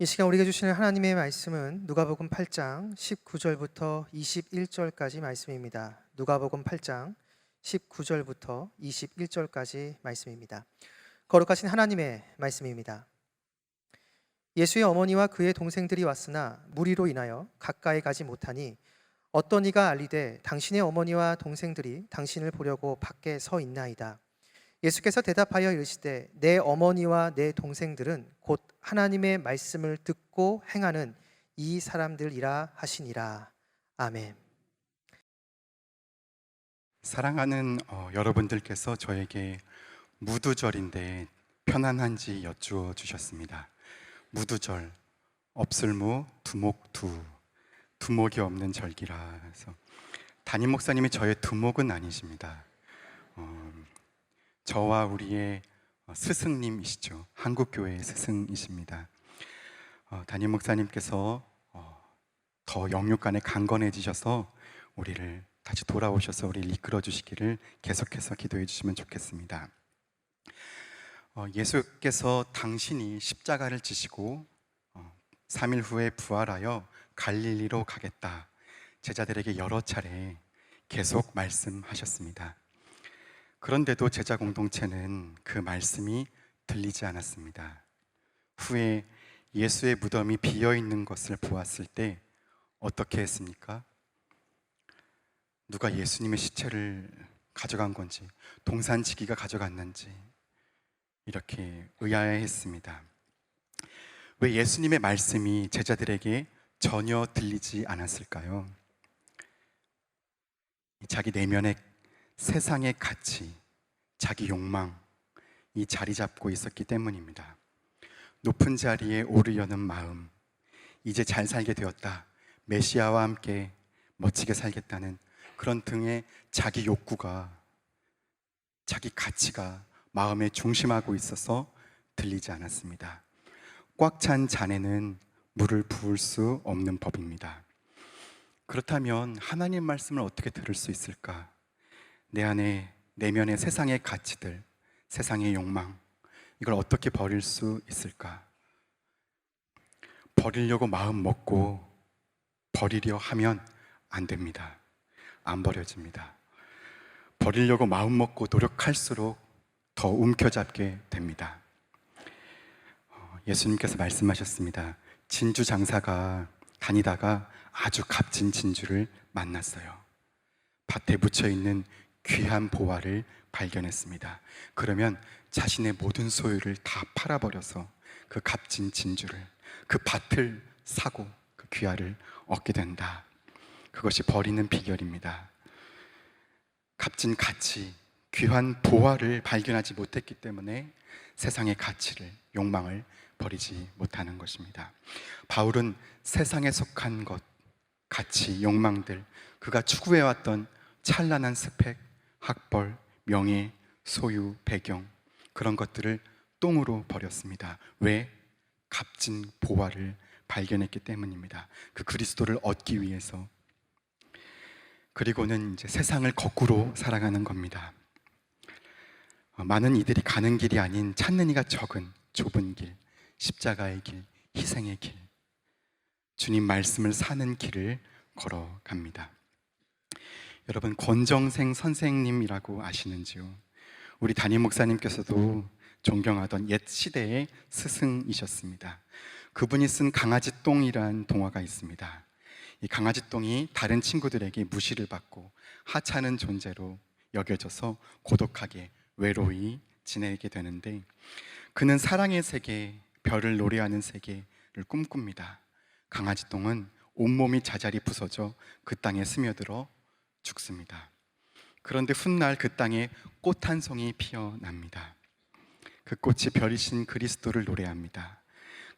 이 시간 우리에게 주시는 하나님의 말씀은 누가복음 8장 19절부터 21절까지 말씀입니다. 누가복음 8장 19절부터 21절까지 말씀입니다. 거룩하신 하나님의 말씀입니다. 예수의 어머니와 그의 동생들이 왔으나 무리로 인하여 가까이 가지 못하니 어떤 이가 알리되 당신의 어머니와 동생들이 당신을 보려고 밖에 서 있나이다. 예수께서 대답하여 이르시되 내 어머니와 내 동생들은 곧 하나님의 말씀을 듣고 행하는 이 사람들이라 하시니라. 아멘. 사랑하는 어, 여러분들께서 저에게 무두절인데 편안한지 여쭈어 주셨습니다. 무두절, 없을무, 두목두, 두목이 없는 절기라 해서 담임 목사님이 저의 두목은 아니십니다. 어, 저와 우리의 어, 스승님이시죠. 한국교회의 스승이십니다. 어, 담임 목사님께서 어, 더 영육간에 강건해지셔서 우리를 다시 돌아오셔서 우리를 이끌어 주시기를 계속해서 기도해 주시면 좋겠습니다. 어, 예수께서 당신이 십자가를 지시고 어, 3일 후에 부활하여 갈릴리로 가겠다. 제자들에게 여러 차례 계속 말씀하셨습니다. 그런데도 제자 공동체는 그 말씀이 들리지 않았습니다. 후에 예수의 무덤이 비어 있는 것을 보았을 때 어떻게 했습니까? 누가 예수님의 시체를 가져간 건지, 동산지기가 가져갔는지 이렇게 의아해했습니다. 왜 예수님의 말씀이 제자들에게 전혀 들리지 않았을까요? 자기 내면의 세상의 가치, 자기 욕망, 이 자리 잡고 있었기 때문입니다. 높은 자리에 오르려는 마음, 이제 잘 살게 되었다. 메시아와 함께 멋지게 살겠다는 그런 등의 자기 욕구가, 자기 가치가 마음에 중심하고 있어서 들리지 않았습니다. 꽉 찬 잔에는 물을 부을 수 없는 법입니다. 그렇다면 하나님 말씀을 어떻게 들을 수 있을까? 내 안에 내면의 세상의 가치들, 세상의 욕망, 이걸 어떻게 버릴 수 있을까? 버리려고 마음 먹고 버리려 하면 안 됩니다. 안 버려집니다. 버리려고 마음 먹고 노력할수록 더 움켜잡게 됩니다. 어, 예수님께서 말씀하셨습니다. 진주 장사가 다니다가 아주 값진 진주를 만났어요. 밭에 묻혀 있는 귀한 보화를 발견했습니다. 그러면 자신의 모든 소유를 다 팔아버려서 그 값진 진주를 그 밭을 사고 그 귀화를 얻게 된다. 그것이 버리는 비결입니다. 값진 가치, 귀한 보화를 발견하지 못했기 때문에 세상의 가치를, 욕망을 버리지 못하는 것입니다. 바울은 세상에 속한 것, 가치, 욕망들, 그가 추구해왔던 찬란한 스펙, 학벌, 명예, 소유, 배경, 그런 것들을 똥으로 버렸습니다. 왜? 값진 보화를 발견했기 때문입니다. 그 그리스도를 얻기 위해서. 그리고는 이제 세상을 거꾸로 살아가는 겁니다. 어, 많은 이들이 가는 길이 아닌 찾는 이가 적은 좁은 길, 십자가의 길, 희생의 길, 주님 말씀을 사는 길을 걸어갑니다. 여러분 권정생 선생님이라고 아시는지요? 우리 담임 목사님께서도 존경하던 옛 시대의 스승이셨습니다. 그분이 쓴 강아지 똥이란 동화가 있습니다. 이 강아지 똥이 다른 친구들에게 무시를 받고 하찮은 존재로 여겨져서 고독하게 외로이 지내게 되는데 그는 사랑의 세계, 별을 노래하는 세계를 꿈꿉니다. 강아지 똥은 온몸이 자잘이 부서져 그 땅에 스며들어 죽습니다. 그런데 훗날 그 땅에 꽃 한 송이 피어납니다. 그 꽃이 별이신 그리스도를 노래합니다.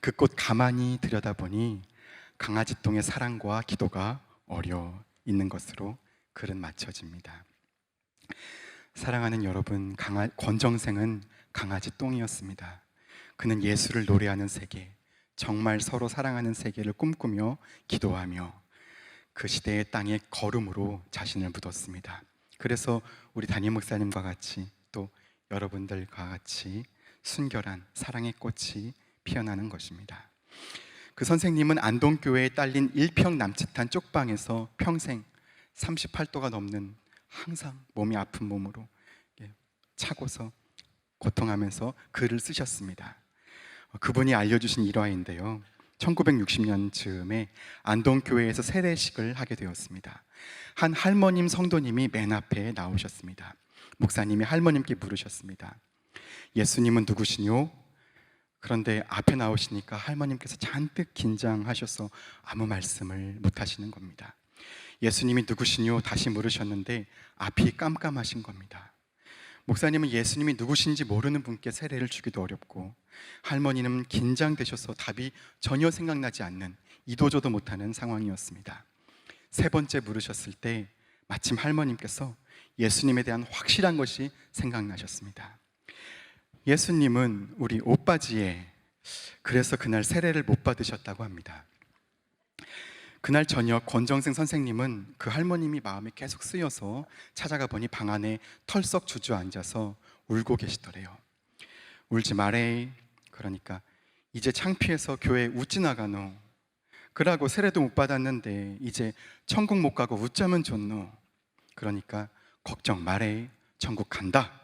그 꽃 가만히 들여다보니 강아지 똥의 사랑과 기도가 어려 있는 것으로 글은 맞춰집니다. 사랑하는 여러분, 강아, 권정생은 강아지 똥이었습니다. 그는 예수를 노래하는 세계, 정말 서로 사랑하는 세계를 꿈꾸며 기도하며 그 시대의 땅에 걸음으로 자신을 묻었습니다. 그래서 우리 담임 목사님과 같이 또 여러분들과 같이 순결한 사랑의 꽃이 피어나는 것입니다. 그 선생님은 안동교회에 딸린 일평 남짓한 쪽방에서 평생 38도가 넘는 항상 몸이 아픈 몸으로 예, 차고서 고통하면서 글을 쓰셨습니다. 어, 그분이 알려주신 일화인데요. 1960년 즈음에 안동교회에서 세례식을 하게 되었습니다. 한 할머님 성도님이 맨 앞에 나오셨습니다. 목사님이 할머님께 물으셨습니다. 예수님은 누구시뇨? 그런데 앞에 나오시니까 할머님께서 잔뜩 긴장하셔서 아무 말씀을 못 하시는 겁니다. 예수님이 누구시뇨? 다시 물으셨는데 앞이 깜깜하신 겁니다. 목사님은 예수님이 누구신지 모르는 분께 세례를 주기도 어렵고 할머니는 긴장되셔서 답이 전혀 생각나지 않는 이도저도 못하는 상황이었습니다. 세 번째 물으셨을 때 마침 할머님께서 예수님에 대한 확실한 것이 생각나셨습니다. 예수님은 우리 오빠지에 그래서 그날 세례를 못 받으셨다고 합니다. 그날 저녁 권정생 선생님은 그 할머님이 마음에 계속 쓰여서 찾아가 보니 방 안에 털썩 주저앉아서 울고 계시더래요. 울지 말해. 그러니까 이제 창피해서 교회 웃지 나가노. 그러고 세례도 못 받았는데 이제 천국 못 가고 웃자면 좋노. 그러니까 걱정 말해. 천국 간다.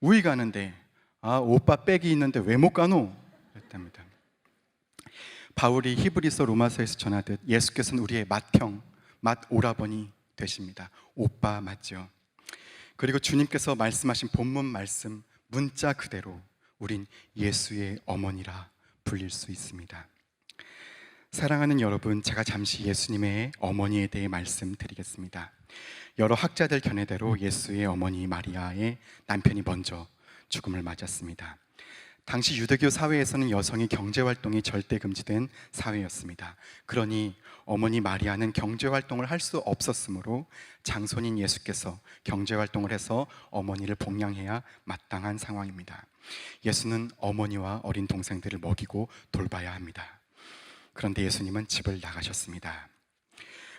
우이 가는데 아 오빠 백이 있는데 왜 못 가노? 그랬답니다. 바울이 히브리서 로마서에서 전하듯 예수께서는 우리의 맏형, 맏 오라버니 되십니다. 오빠 맞죠? 그리고 주님께서 말씀하신 본문 말씀 문자 그대로 우린 예수의 어머니라 불릴 수 있습니다. 사랑하는 여러분, 제가 잠시 예수님의 어머니에 대해 말씀드리겠습니다. 여러 학자들 견해대로 예수의 어머니 마리아의 남편이 먼저 죽음을 맞았습니다. 당시 유대교 사회에서는 여성의 경제 활동이 절대 금지된 사회였습니다. 그러니 어머니 마리아는 경제 활동을 할 수 없었으므로 장손인 예수께서 경제 활동을 해서 어머니를 봉양해야 마땅한 상황입니다. 예수는 어머니와 어린 동생들을 먹이고 돌봐야 합니다. 그런데 예수님은 집을 나가셨습니다.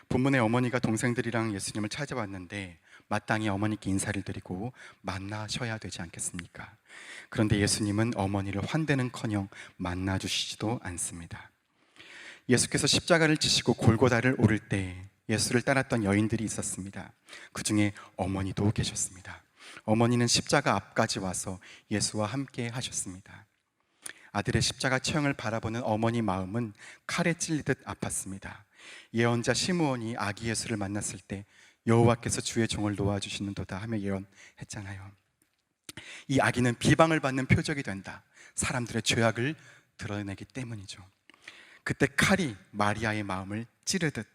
본문의 어머니가 동생들이랑 예수님을 찾아왔는데 마땅히 어머니께 인사를 드리고 만나셔야 되지 않겠습니까? 그런데 예수님은 어머니를 환대는커녕 만나 주시지도 않습니다. 예수께서 십자가를 지시고 골고다를 오를 때 예수를 따랐던 여인들이 있었습니다. 그 중에 어머니도 계셨습니다. 어머니는 십자가 앞까지 와서 예수와 함께 하셨습니다. 아들의 십자가 처형을 바라보는 어머니 마음은 칼에 찔리듯 아팠습니다. 예언자 시므온이 아기 예수를 만났을 때 여호와께서 주의 종을 놓아주시는도다 하며 예언했잖아요. 이 아기는 비방을 받는 표적이 된다. 사람들의 죄악을 드러내기 때문이죠. 그때 칼이 마리아의 마음을 찌르듯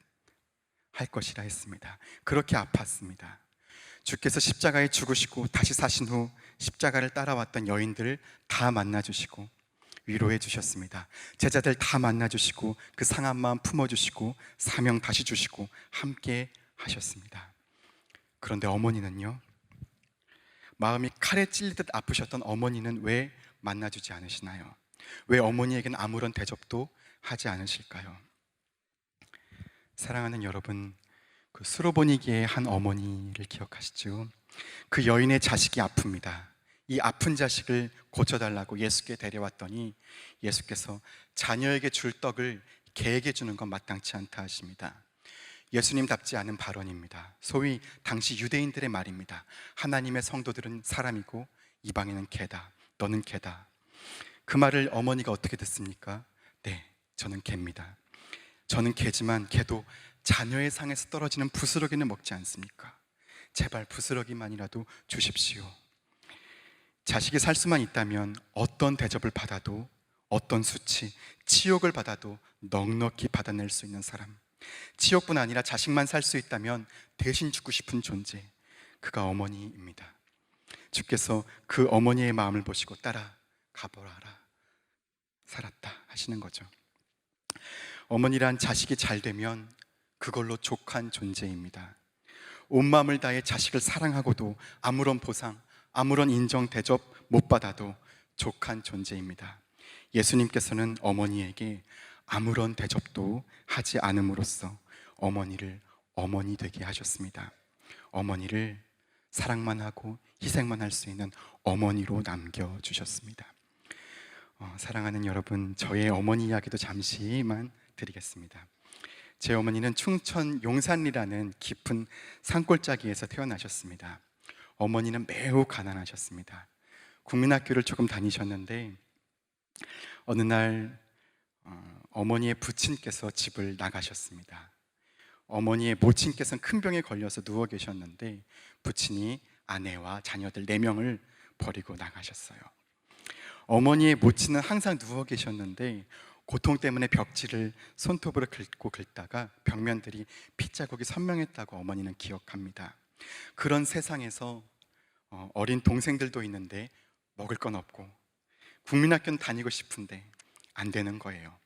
할 것이라 했습니다. 그렇게 아팠습니다. 주께서 십자가에 죽으시고 다시 사신 후 십자가를 따라왔던 여인들을 다 만나 주시고 위로해 주셨습니다. 제자들 다 만나 주시고 그 상한 마음 품어 주시고 사명 다시 주시고 함께 하셨습니다. 그런데 어머니는요. 마음이 칼에 찔리듯 아프셨던 어머니는 왜 만나주지 않으시나요? 왜 어머니에겐 아무런 대접도 하지 않으실까요? 사랑하는 여러분, 그 수로보니기의 한 어머니를 기억하시죠? 그 여인의 자식이 아픕니다. 이 아픈 자식을 고쳐달라고 예수께 데려왔더니 예수께서 자녀에게 줄 떡을 개에게 주는 건 마땅치 않다 하십니다. 예수님답지 않은 발언입니다. 소위 당시 유대인들의 말입니다. 하나님의 성도들은 사람이고 이방인은 개다. 너는 개다. 그 말을 어머니가 어떻게 듣습니까? 네, 저는 개입니다. 저는 개지만 개도 자녀의 상에서 떨어지는 부스러기는 먹지 않습니까? 제발 부스러기만이라도 주십시오. 자식이 살 수만 있다면 어떤 대접을 받아도 어떤 수치, 치욕을 받아도 넉넉히 받아낼 수 있는 사람. 지옥뿐 아니라 자식만 살 수 있다면 대신 죽고 싶은 존재 그가 어머니입니다. 주께서 그 어머니의 마음을 보시고 따라 가보라라 살았다 하시는 거죠. 어머니란 자식이 잘 되면 그걸로 족한 존재입니다. 온 마음을 다해 자식을 사랑하고도 아무런 보상, 아무런 인정 대접 못 받아도 족한 존재입니다. 예수님께서는 어머니에게 아무런 대접도 하지 않음으로써 어머니를 어머니 되게 하셨습니다. 어머니를 사랑만 하고 희생만 할 수 있는 어머니로 남겨주셨습니다. 어, 사랑하는 여러분, 저의 어머니 이야기도 잠시만 드리겠습니다. 제 어머니는 충천 용산리라는 깊은 산골짜기에서 태어나셨습니다. 어머니는 매우 가난하셨습니다. 국민학교를 조금 다니셨는데 어느 날 어, 어머니의 부친께서 집을 나가셨습니다. 어머니의 모친께서는 큰 병에 걸려서 누워 계셨는데 부친이 아내와 자녀들 네 명을 버리고 나가셨어요. 어머니의 모친은 항상 누워 계셨는데 고통 때문에 벽지를 손톱으로 긁고 긁다가 벽면들이 핏자국이 선명했다고 어머니는 기억합니다. 그런 세상에서 어, 어린 동생들도 있는데 먹을 건 없고 국민학교는 다니고 싶은데 안 되는 거예요.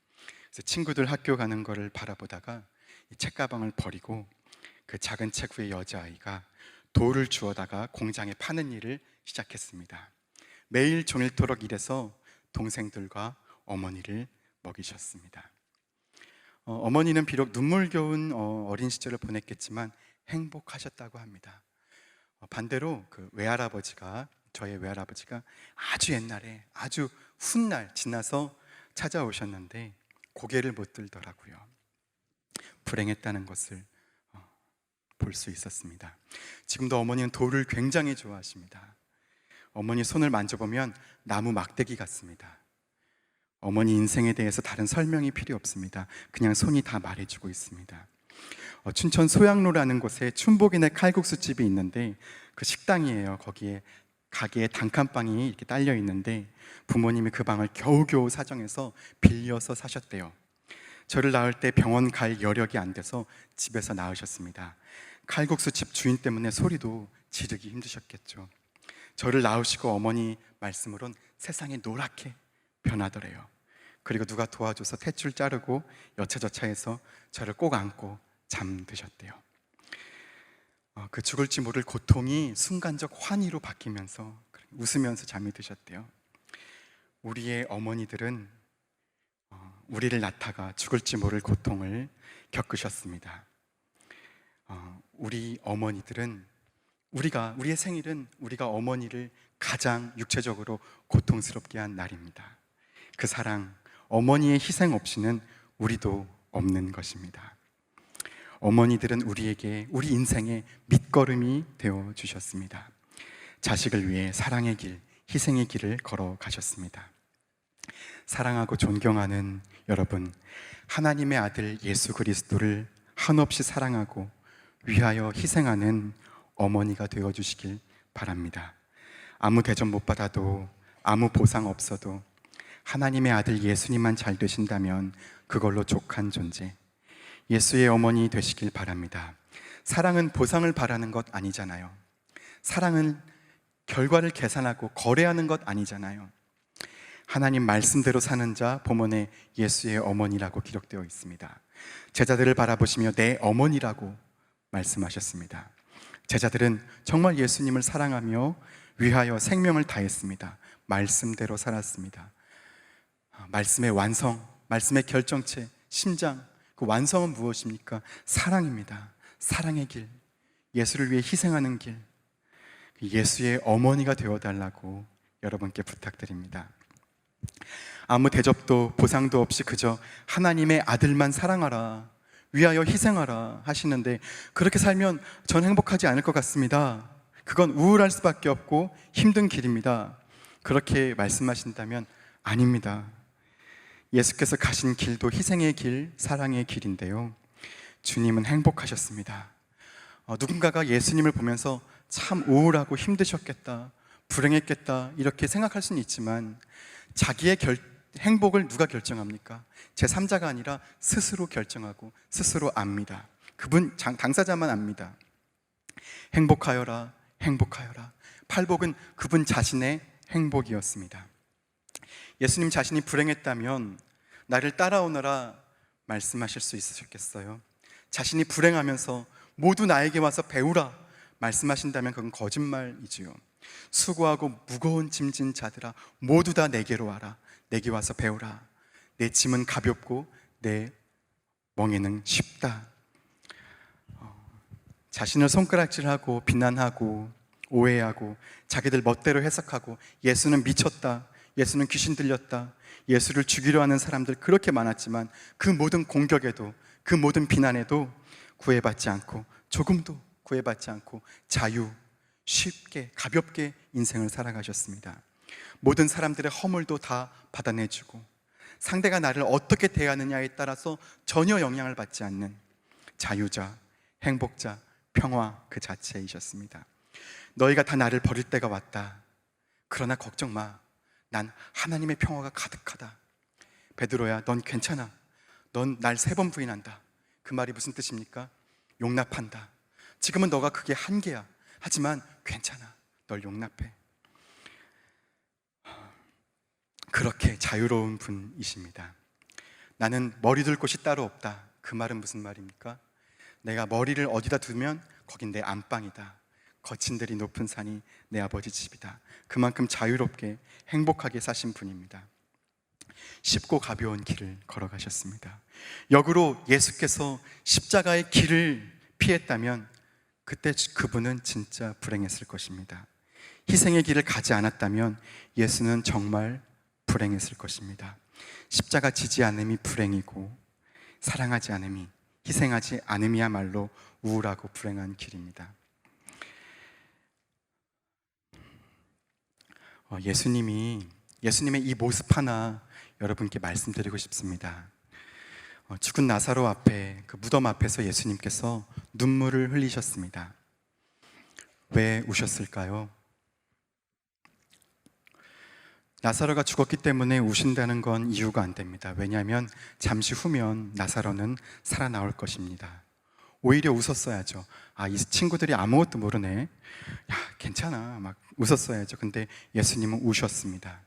그래서 친구들 학교 가는 거를 바라보다가 이 책가방을 버리고 그 작은 체구의 여자아이가 돌을 주워다가 공장에 파는 일을 시작했습니다. 매일 종일토록 일해서 동생들과 어머니를 먹이셨습니다. 어, 머니는 비록 눈물겨운 어, 어린 시절을 보냈겠지만 행복하셨다고 합니다. 어, 반대로 그 외할아버지가 저의 외할아버지가 아주 옛날에 아주 훗날 지나서 찾아오셨는데 고개를 못 들더라고요. 불행했다는 것을 어, 볼수 있었습니다. 지금도 어머니는 돌을 굉장히 좋아하십니다. 어머니 손을 만져보면 나무 막대기 같습니다. 어머니 인생에 대해서 다른 설명이 필요 없습니다. 그냥 손이 다 말해주고 있습니다. 어, 춘천 소양로라는 곳에 춘복인의 칼국수 집이 있는데 그 식당이에요. 거기에 가게에 단칸방이 이렇게 딸려 있는데 부모님이 그 방을 겨우겨우 사정해서 빌려서 사셨대요. 저를 낳을 때 병원 갈 여력이 안 돼서 집에서 낳으셨습니다. 칼국수 집 주인 때문에 소리도 지르기 힘드셨겠죠. 저를 낳으시고 어머니 말씀으론 세상이 노랗게 변하더래요. 그리고 누가 도와줘서 탯줄 자르고 여차저차해서 저를 꼭 안고 잠드셨대요. 어, 그 죽을지 모를 고통이 순간적 환희로 바뀌면서 웃으면서 잠이 드셨대요. 우리의 어머니들은 어, 우리를 낳다가 죽을지 모를 고통을 겪으셨습니다. 어, 우리 어머니들은 우리가 우리의 생일은 우리가 어머니를 가장 육체적으로 고통스럽게 한 날입니다. 그 사랑, 어머니의 희생 없이는 우리도 없는 것입니다. 어머니들은 우리에게 우리 인생의 밑거름이 되어 주셨습니다. 자식을 위해 사랑의 길, 희생의 길을 걸어 가셨습니다. 사랑하고 존경하는 여러분, 하나님의 아들 예수 그리스도를 한없이 사랑하고 위하여 희생하는 어머니가 되어 주시길 바랍니다. 아무 대접 못 받아도 아무 보상 없어도 하나님의 아들 예수님만 잘 되신다면 그걸로 족한 존재. 예수의 어머니 되시길 바랍니다. 사랑은 보상을 바라는 것 아니잖아요. 사랑은 결과를 계산하고 거래하는 것 아니잖아요. 하나님 말씀대로 사는 자 본문에 예수의 어머니라고 기록되어 있습니다. 제자들을 바라보시며 내 어머니라고 말씀하셨습니다. 제자들은 정말 예수님을 사랑하며 위하여 생명을 다했습니다. 말씀대로 살았습니다. 아, 말씀의 완성, 말씀의 결정체, 심장, 그 완성은 무엇입니까? 사랑입니다. 사랑의 길, 예수를 위해 희생하는 길, 예수의 어머니가 되어달라고 여러분께 부탁드립니다. 아무 대접도 보상도 없이 그저 하나님의 아들만 사랑하라, 위하여 희생하라 하시는데 그렇게 살면 전 행복하지 않을 것 같습니다. 그건 우울할 수밖에 없고 힘든 길입니다. 그렇게 말씀하신다면 아닙니다. 예수께서 가신 길도 희생의 길, 사랑의 길인데요. 주님은 행복하셨습니다. 어, 누군가가 예수님을 보면서 참 우울하고 힘드셨겠다, 불행했겠다, 이렇게 생각할 수는 있지만 자기의 결, 행복을 누가 결정합니까? 제 3자가 아니라 스스로 결정하고 스스로 압니다. 그분 당사자만 압니다. 행복하여라, 행복하여라. 팔복은 그분 자신의 행복이었습니다. 예수님 자신이 불행했다면 나를 따라오너라 말씀하실 수 있으셨겠어요? 자신이 불행하면서 모두 나에게 와서 배우라 말씀하신다면 그건 거짓말이지요. 수고하고 무거운 짐진 자들아 모두 다 내게로 와라. 내게 와서 배우라. 내 짐은 가볍고 내 멍에는 쉽다. 어, 자신을 손가락질하고 비난하고 오해하고 자기들 멋대로 해석하고 예수는 미쳤다. 예수는 귀신 들렸다. 예수를 죽이려 하는 사람들 그렇게 많았지만 그 모든 공격에도 그 모든 비난에도 구애받지 않고 조금도 구애받지 않고 자유, 쉽게 가볍게 인생을 살아가셨습니다. 모든 사람들의 허물도 다 받아내주고 상대가 나를 어떻게 대하느냐에 따라서 전혀 영향을 받지 않는 자유자, 행복자, 평화 그 자체이셨습니다. 너희가 다 나를 버릴 때가 왔다. 그러나 걱정 마. 난 하나님의 평화가 가득하다. 베드로야, 넌 괜찮아. 넌 날 세 번 부인한다. 그 말이 무슨 뜻입니까? 용납한다. 지금은 너가 그게 한계야. 하지만 괜찮아. 널 용납해. 그렇게 자유로운 분이십니다. 나는 머리 둘 곳이 따로 없다. 그 말은 무슨 말입니까? 내가 머리를 어디다 두면 거긴 내 안방이다. 거친 들이 높은 산이 내 아버지 집이다. 그만큼 자유롭게 행복하게 사신 분입니다. 쉽고 가벼운 길을 걸어가셨습니다. 역으로 예수께서 십자가의 길을 피했다면 그때 그분은 진짜 불행했을 것입니다. 희생의 길을 가지 않았다면 예수는 정말 불행했을 것입니다. 십자가 지지 않음이 불행이고 사랑하지 않음이 희생하지 않음이야말로 우울하고 불행한 길입니다. 예수님이 예수님의 이 모습 하나 여러분께 말씀드리고 싶습니다. 어, 죽은 나사로 앞에 그 무덤 앞에서 예수님께서 눈물을 흘리셨습니다. 왜 우셨을까요? 나사로가 죽었기 때문에 우신다는 건 이유가 안 됩니다. 왜냐하면 잠시 후면 나사로는 살아나올 것입니다. 오히려 웃었어야죠. 아, 이 친구들이 아무것도 모르네. 야, 괜찮아. 막 웃었어야죠. 근데 예수님은 우셨습니다.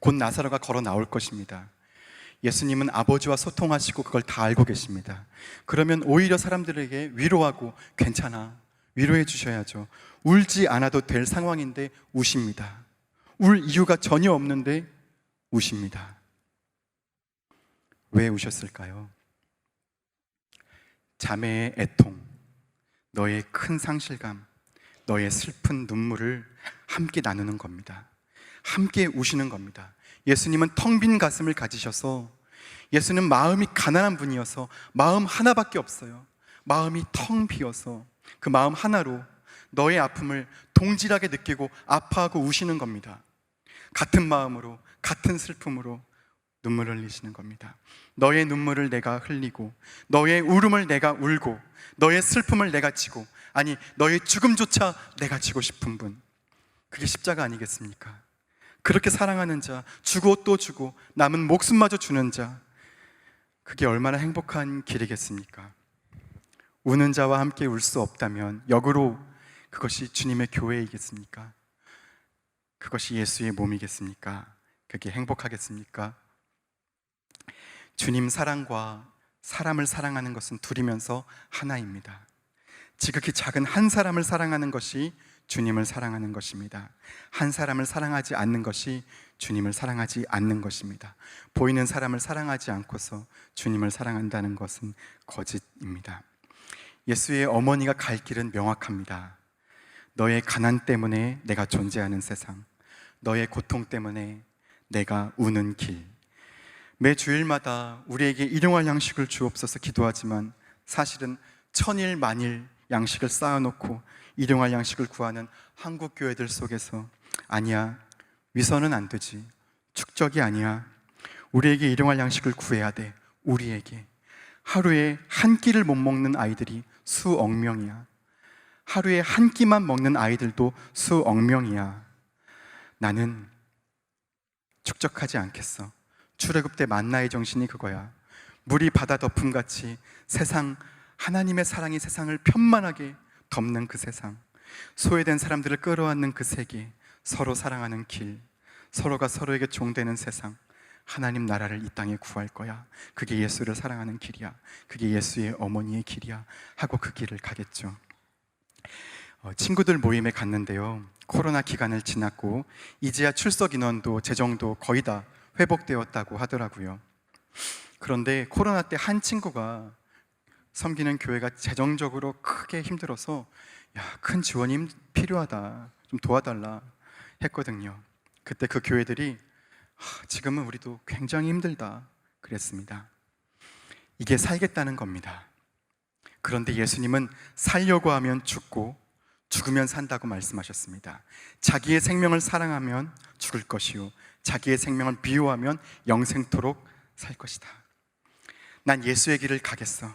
곧 나사로가 걸어 나올 것입니다. 예수님은 아버지와 소통하시고 그걸 다 알고 계십니다. 그러면 오히려 사람들에게 위로하고 괜찮아. 위로해 주셔야죠. 울지 않아도 될 상황인데 우십니다. 울 이유가 전혀 없는데 우십니다. 왜 우셨을까요? 자매의 애통, 너의 큰 상실감, 너의 슬픈 눈물을 함께 나누는 겁니다. 함께 우시는 겁니다. 예수님은 텅 빈 가슴을 가지셔서 예수는 마음이 가난한 분이어서 마음 하나밖에 없어요. 마음이 텅 비어서 그 마음 하나로 너의 아픔을 동질하게 느끼고 아파하고 우시는 겁니다. 같은 마음으로, 같은 슬픔으로 눈물을 흘리시는 겁니다. 너의 눈물을 내가 흘리고, 너의 울음을 내가 울고, 너의 슬픔을 내가 지고, 아니, 너의 죽음조차 내가 지고 싶은 분. 그게 십자가 아니겠습니까? 그렇게 사랑하는 자, 주고 또 주고, 남은 목숨마저 주는 자, 그게 얼마나 행복한 길이겠습니까? 우는 자와 함께 울 수 없다면, 역으로 그것이 주님의 교회이겠습니까? 그것이 예수의 몸이겠습니까? 그게 행복하겠습니까? 주님 사랑과 사람을 사랑하는 것은 둘이면서 하나입니다. 지극히 작은 한 사람을 사랑하는 것이 주님을 사랑하는 것입니다. 한 사람을 사랑하지 않는 것이 주님을 사랑하지 않는 것입니다. 보이는 사람을 사랑하지 않고서 주님을 사랑한다는 것은 거짓입니다. 예수의 어머니가 갈 길은 명확합니다. 너의 가난 때문에 내가 존재하는 세상, 너의 고통 때문에 내가 우는 길. 매 주일마다 우리에게 일용할 양식을 주옵소서 기도하지만 사실은 천일 만일 양식을 쌓아놓고 일용할 양식을 구하는 한국 교회들 속에서 아니야 위선은 안 되지 축적이 아니야. 우리에게 일용할 양식을 구해야 돼 우리에게. 하루에 한 끼를 못 먹는 아이들이 수억 명이야. 하루에 한 끼만 먹는 아이들도 수억 명이야. 나는 축적하지 않겠어. 출애굽 때 만나의 정신이 그거야. 물이 바다 덮음같이 세상 하나님의 사랑이 세상을 편만하게 덮는 그 세상. 소외된 사람들을 끌어안는 그 세계. 서로 사랑하는 길. 서로가 서로에게 종되는 세상. 하나님 나라를 이 땅에 구할 거야. 그게 예수를 사랑하는 길이야. 그게 예수의 어머니의 길이야. 하고 그 길을 가겠죠. 어, 친구들 모임에 갔는데요. 코로나 기간을 지났고 이제야 출석 인원도 재정도 거의 다 회복되었다고 하더라고요. 그런데 코로나 때 한 친구가 섬기는 교회가 재정적으로 크게 힘들어서 야, 큰 지원이 필요하다. 좀 도와달라 했거든요. 그때 그 교회들이 하, 지금은 우리도 굉장히 힘들다 그랬습니다. 이게 살겠다는 겁니다. 그런데 예수님은 살려고 하면 죽고 죽으면 산다고 말씀하셨습니다. 자기의 생명을 사랑하면 죽을 것이요 자기의 생명을 미워하면 영생토록 살 것이다. 난 예수의 길을 가겠어.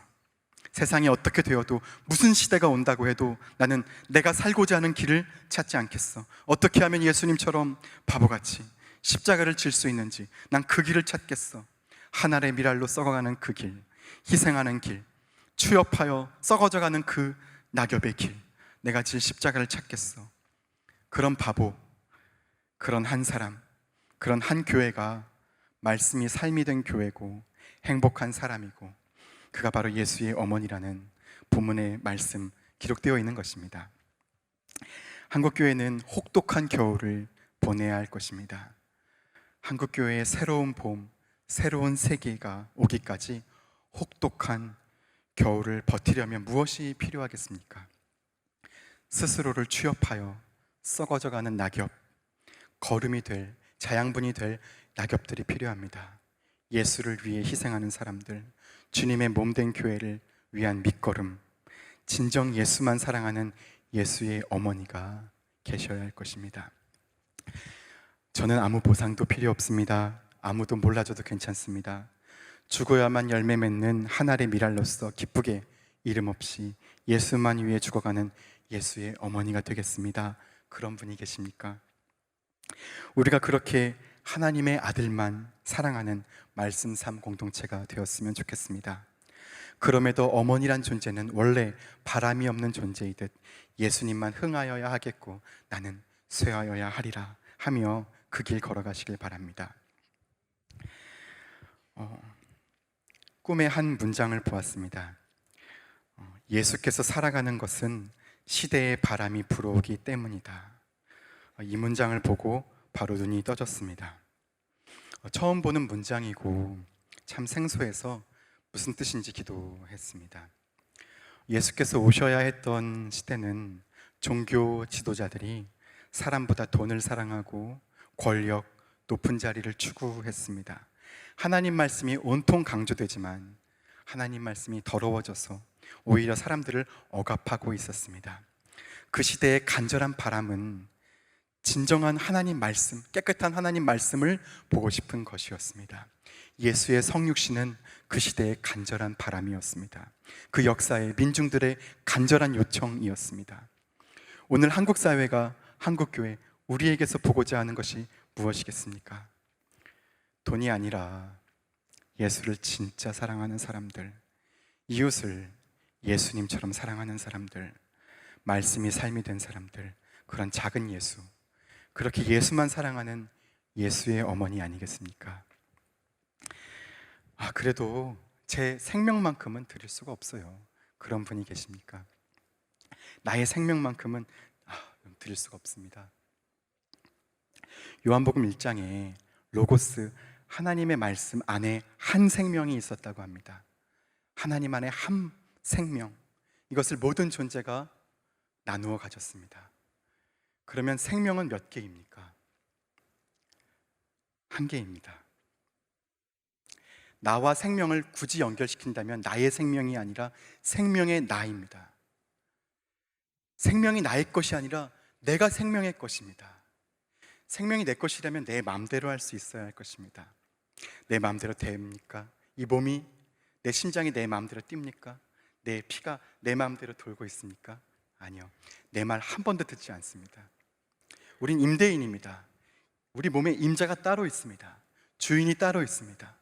세상이 어떻게 되어도 무슨 시대가 온다고 해도 나는 내가 살고자 하는 길을 찾지 않겠어. 어떻게 하면 예수님처럼 바보같이 십자가를 질 수 있는지 난 그 길을 찾겠어. 하늘의 미랄로 썩어가는 그 길, 희생하는 길, 추엽하여 썩어져가는 그 낙엽의 길, 내가 질 십자가를 찾겠어. 그런 바보, 그런 한 사람, 그런 한 교회가 말씀이 삶이 된 교회고 행복한 사람이고 그가 바로 예수의 어머니라는 본문의 말씀 기록되어 있는 것입니다. 한국 교회는 혹독한 겨울을 보내야 할 것입니다. 한국 교회의 새로운 봄, 새로운 세계가 오기까지 혹독한 겨울을 버티려면 무엇이 필요하겠습니까? 스스로를 취업하여 썩어져가는 낙엽, 거름이 될 자양분이 될 낙엽들이 필요합니다. 예수를 위해 희생하는 사람들, 주님의 몸된 교회를 위한 밑거름, 진정 예수만 사랑하는 예수의 어머니가 계셔야 할 것입니다. 저는 아무 보상도 필요 없습니다. 아무도 몰라줘도 괜찮습니다. 죽어야만 열매 맺는 한 알의 미랄로서 기쁘게 이름 없이 예수만 위해 죽어가는 예수의 어머니가 되겠습니다. 그런 분이 계십니까? 우리가 그렇게 하나님의 아들만 사랑하는 말씀 삶 공동체가 되었으면 좋겠습니다. 그럼에도 어머니란 존재는 원래 바람이 없는 존재이듯 예수님만 흥하여야 하겠고 나는 쇠하여야 하리라 하며 그 길 걸어가시길 바랍니다. 어, 꿈의 한 문장을 보았습니다. 어, 예수께서 살아가는 것은 시대의 바람이 불어오기 때문이다. 어, 이 문장을 보고 바로 눈이 떠졌습니다. 어, 처음 보는 문장이고 참 생소해서 무슨 뜻인지 기도했습니다. 예수께서 오셔야 했던 시대는 종교 지도자들이 사람보다 돈을 사랑하고 권력, 높은 자리를 추구했습니다. 하나님 말씀이 온통 강조되지만 하나님 말씀이 더러워져서 오히려 사람들을 억압하고 있었습니다. 그 시대의 간절한 바람은 진정한 하나님 말씀, 깨끗한 하나님 말씀을 보고 싶은 것이었습니다. 예수의 성육신은 그 시대의 간절한 바람이었습니다. 그 역사의 민중들의 간절한 요청이었습니다. 오늘 한국 사회가 한국 교회 우리에게서 보고자 하는 것이 무엇이겠습니까? 돈이 아니라 예수를 진짜 사랑하는 사람들, 이웃을 예수님처럼 사랑하는 사람들, 말씀이 삶이 된 사람들, 그런 작은 예수, 그렇게 예수만 사랑하는 예수의 어머니 아니겠습니까? 아, 그래도 제 생명만큼은 드릴 수가 없어요. 그런 분이 계십니까? 나의 생명만큼은 아, 드릴 수가 없습니다. 요한복음 1장에 로고스 하나님의 말씀 안에 한 생명이 있었다고 합니다. 하나님 안에 한 생명. 이것을 모든 존재가 나누어 가졌습니다. 그러면 생명은 몇 개입니까? 한 개입니다. 나와 생명을 굳이 연결시킨다면 나의 생명이 아니라 생명의 나입니다. 생명이 나의 것이 아니라 내가 생명의 것입니다. 생명이 내 것이라면 내 마음대로 할 수 있어야 할 것입니다. 내 마음대로 됩니까? 이 몸이 내 심장이 내 마음대로 뜁니까? 내 피가 내 마음대로 돌고 있습니까? 아니요. 내 말 한 번도 듣지 않습니다. 우린 임대인입니다. 우리 몸에 임자가 따로 있습니다. 주인이 따로 있습니다.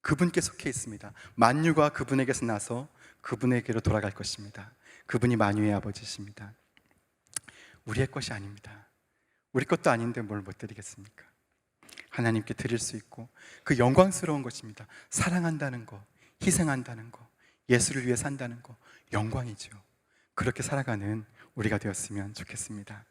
그분께 속해 있습니다. 만유가 그분에게서 나서 그분에게로 돌아갈 것입니다. 그분이 만유의 아버지십니다. 우리의 것이 아닙니다. 우리 것도 아닌데 뭘 못 드리겠습니까? 하나님께 드릴 수 있고 그 영광스러운 것입니다. 사랑한다는 거, 희생한다는 거, 예수를 위해 산다는 거 영광이죠. 그렇게 살아가는 우리가 되었으면 좋겠습니다.